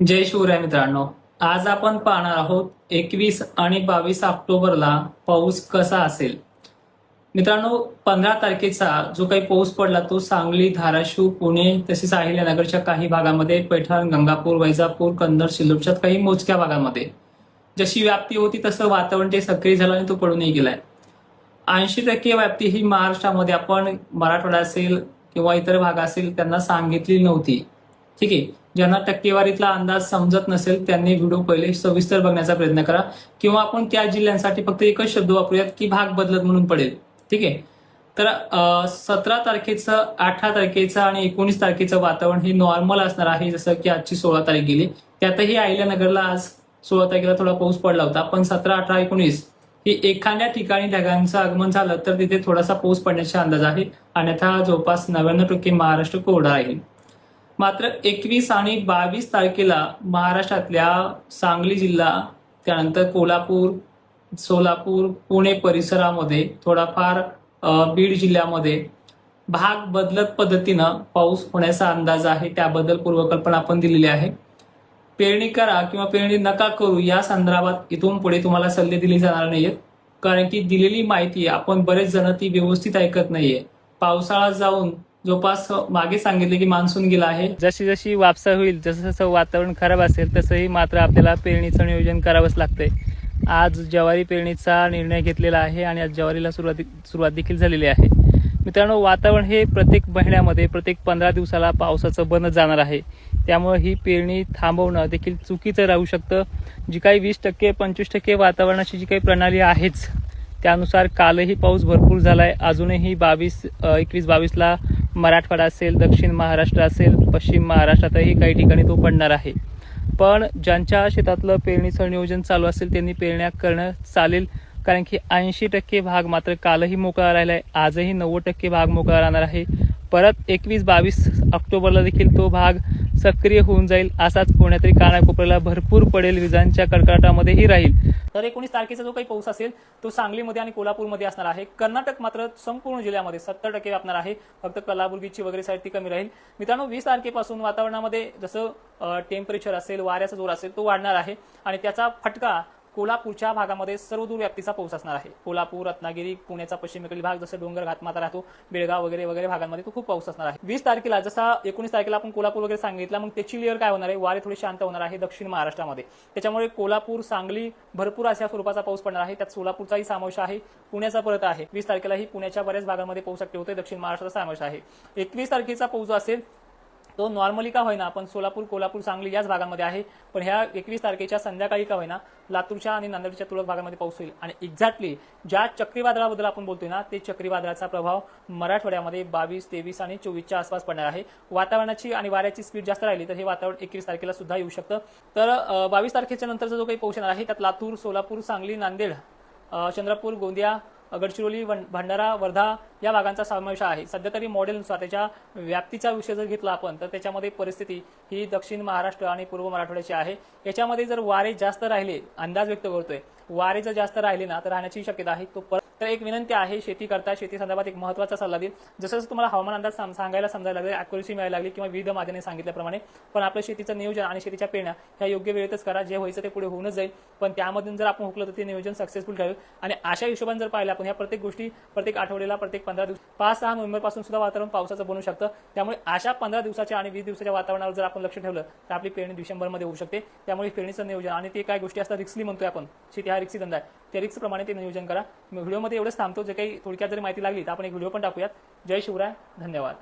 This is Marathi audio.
जय शिवराय मित्रांनो. आज आपण पाहणार आहोत एकवीस आणि बावीस ऑक्टोबरला पाऊस कसा असेल? मित्रांनो पंधरा तारखेचा जो काही पाऊस पडला तो सांगली धाराशिव पुणे तसेच अहिल्यानगरच्या काही भागामध्ये पैठण गंगापूर वैजापूर कन्नड सिल्लोडच्या काही मोजक्या भागामध्ये. जशी व्याप्ती होती तसं वातावरण ते सक्रिय झालं आणि तो पडूनही गेलाय. ऐंशी टक्के व्याप्ती ही महाराष्ट्रामध्ये आपण मराठवाडा असेल किंवा इतर भाग असेल त्यांना सांगितली नव्हती. ठीक आहे. ज्यांना टक्केवारीतला अंदाज समजत नसेल त्यांनी व्हिडिओ पहिले सविस्तर बघण्याचा प्रयत्न करा. किंवा आपण त्या जिल्ह्यांसाठी फक्त एकच शब्द वापरूयात की भाग बदलत म्हणून पडेल. ठीक आहे? तर सतरा तारखेचं अठरा तारखेचं आणि एकोणीस तारखेचं वातावरण हे नॉर्मल असणार आहे जसं की आजची सोळा तारीख गेली. त्यातही अहिल्यानगरला आज सोळा तारखेला थोडा पाऊस पडला होता. पण सतरा अठरा एकोणीस ही एखाद्या ठिकाणी ढगांचं आगमन झालं तर तिथे थोडासा पाऊस पडण्याचा अंदाज आहे. अन्यथा जवळपास नव्याण्णव टक्के महाराष्ट्र कोरडा राहील. मात्र एकवीस आणि बावीस तारखेला महाराष्ट्रातल्या सांगली जिल्हा त्यानंतर कोल्हापूर सोलापूर पुणे परिसरामध्ये थोडाफार बीड जिल्ह्यामध्ये भाग बदलत पद्धतीनं पाऊस होण्याचा अंदाज आहे. त्याबद्दल पूर्वकल्पना आपण दिलेली आहे. पेरणी करा किंवा पेरणी नका करू या संदर्भात इथून पुढे तुम्हाला सल्ले दिले जाणार नाहीयेत. कारण की दिलेली माहिती आपण बरेच जण ती व्यवस्थित ऐकत नाहीये. पावसाळा जाऊन जवळपास मागे सांगितले की मान्सून गेला आहे. जशी जशी वापसा होईल जसं जसं वातावरण खराब असेल तसंही मात्र आपल्याला पेरणीचं नियोजन करावंच लागतंय. आज ज्वारी पेरणीचा निर्णय घेतलेला आहे आणि आज ज्वारीला सुरुवात सुरुवात देखील झालेली आहे. मित्रांनो वातावरण हे प्रत्येक महिन्यामध्ये प्रत्येक पंधरा दिवसाला पावसाचं बनत जाणार आहे. त्यामुळे ही पेरणी थांबवणं देखील चुकीचं राहू शकतं. जी काही वीस टक्के पंचवीस टक्के वातावरणाची जी काही प्रणाली आहेच त्यानुसार कालही पाऊस भरपूर झालाय. अजूनही बावीस एकवीस बावीसला मराठवाडा असेल दक्षिण महाराष्ट्र असेल पश्चिम महाराष्ट्रातही काही ठिकाणी तो पडणार आहे. पण ज्यांच्या शेतातलं पेरणीचं नियोजन चालू असेल त्यांनी पेरण्या करणं चालेल. कारण की ऐंशी टक्के भाग मात्र कालही मोकळा राहिला आहे आजही नव्वद टक्के भाग मोकळा राहणार आहे. परत एकवीस बावीस ऑक्टोबरला देखील तो भाग सक्रिय होऊन जाईल असाच कोण्यातरी कानाकोपऱ्याला भरपूर पडेल विजांच्या कडकडाटामध्येही राहील. तर एकोणीस तारखेचा जो काही पाऊस असेल तो सांगलीमध्ये आणि कोल्हापूरमध्ये असणार आहे. कर्नाटक मात्र संपूर्ण जिल्ह्यामध्ये सत्तर टक्के व्यापणार आहे. फक्त कलाबुर्गीची वगैरे साईड ती कमी राहील. मित्रांनो वीस तारखेपासून वातावरणामध्ये जसं टेम्परेचर असेल वाऱ्याचा जोर असेल तो वाढणार आहे. आणि त्याचा फटका कोल्हापूरच्या भागामध्ये सर्वदूर व्याप्तीचा पाऊस असणार आहे. कोल्हापूर रत्नागिरी पुण्याचा पश्चिमेकडील भाग जसं डोंगर घातमाता राहतो बेळगाव वगैरे वगैरे भागांमध्ये तो खूप पाऊस असणार आहे. वीस तारखेला जसा एकोणीस तारखेला आपण कोल्हापूर वगैरे सांगितलं मग त्याची लेअर काय होणार आहे? वारे थोडे शांत होणार आहे दक्षिण महाराष्ट्रामध्ये. त्याच्यामुळे कोल्हापूर सांगली भरपूर अशा स्वरूपाचा पाऊस पडणार आहे. त्यात सोलापूरचाही समावेश आहे पुण्याचा परत आहे. वीस तारखेलाही पुण्याच्या बऱ्याच भागांमध्ये पाऊस शक्य होते दक्षिण महाराष्ट्राचा समावेश आहे. एकवीस तारखेचा पाऊस असेल तो नॉर्मली का होईना आपण सोलापूर कोल्हापूर सांगली याच भागामध्ये आहे. पण ह्या एकवीस तारखेच्या संध्याकाळी का होईना लातूरच्या आणि नांदेडच्या तुरळक भागामध्ये पाऊस होईल. आणि एक्झॅक्टली ज्या चक्रीवादळाबद्दल आपण बोलतोय ना ते चक्रीवादळाचा प्रभाव मराठवाड्यामध्ये बावीस तेवीस आणि चोवीसच्या आसपास पडणार आहे. वातावरणाची आणि वाऱ्याची स्पीड जास्त राहिली तर हे वातावरण एकवीस तारखेला सुद्धा येऊ शकतं. तर बावीस तारखेच्या नंतरचा जो काही पाऊस येणार आहे त्यात लातूर सोलापूर सांगली नांदेड चंद्रपूर गोंदिया गडचिरोली वन- भंडारा वर्धा या भागांचा समावेश आहे. सध्या तरी मॉडेलनुसार त्याच्या व्याप्तीचा विषय जर घेतला आपण तर त्याच्यामध्ये परिस्थिती ही दक्षिण महाराष्ट्र आणि पूर्व मराठवाड्याची आहे. याच्यामध्ये जर वारे जास्त राहिले अंदाज व्यक्त करतोय वारे जर जास्त राहिले ना तर राहण्याची शक्यता आहे. तो परत तर एक विनंती आहे शेती करता शेती संदर्भात एक महत्त्वाचा सल्ला देईल. जसं जसं तुम्हाला हवामान अंदाज सांगायला समजायला लागले अॅक्युरेसी मिळायला लागली किंवा विविध माध्यमांनी सांगितल्याप्रमाणे पण आपलं शेतीचं नियोजन आणि शेतीच्या पेरण्या ह्या योग्य वेळेतच करा. जे व्हायचं ते पुढे होऊनच जाईल. पण त्यामधून जर आपण हुकलं तर ते नियोजन सक्सेसफुल ठरेल. आणि अशा हिशोबाने जर पाहिलं आपण ह्या प्रत्येक गोष्टी प्रत्येक आठवड्याला प्रत्येक पंधरा दिवस पाच सहा नोव्हेंबरपासून सुद्धा वातावरण पावसाचं बनू शकतं. त्यामुळे अशा पंधरा दिवसाच्या आणि वीस दिवसाच्या वातावरणावर जर आपण लक्ष ठेवलं तर आपली पेरणी डिसेंबरमध्ये होऊ शकते. त्यामुळे पेरणीचं नियोजन आणि ते काय गोष्टी असतात रिक्सली म्हणतोय आपण शेती हा रिक्सी धंदा आहे. त्या रिक्सप्रमाणे ते नियोजन करा. व्हिडिओमध्ये एवढंच थांबतो जे काही थोडक्यात जरी माहिती लागली तर आपण एक व्हिडिओ पण टाकूयात. जय शिवराय धन्यवाद.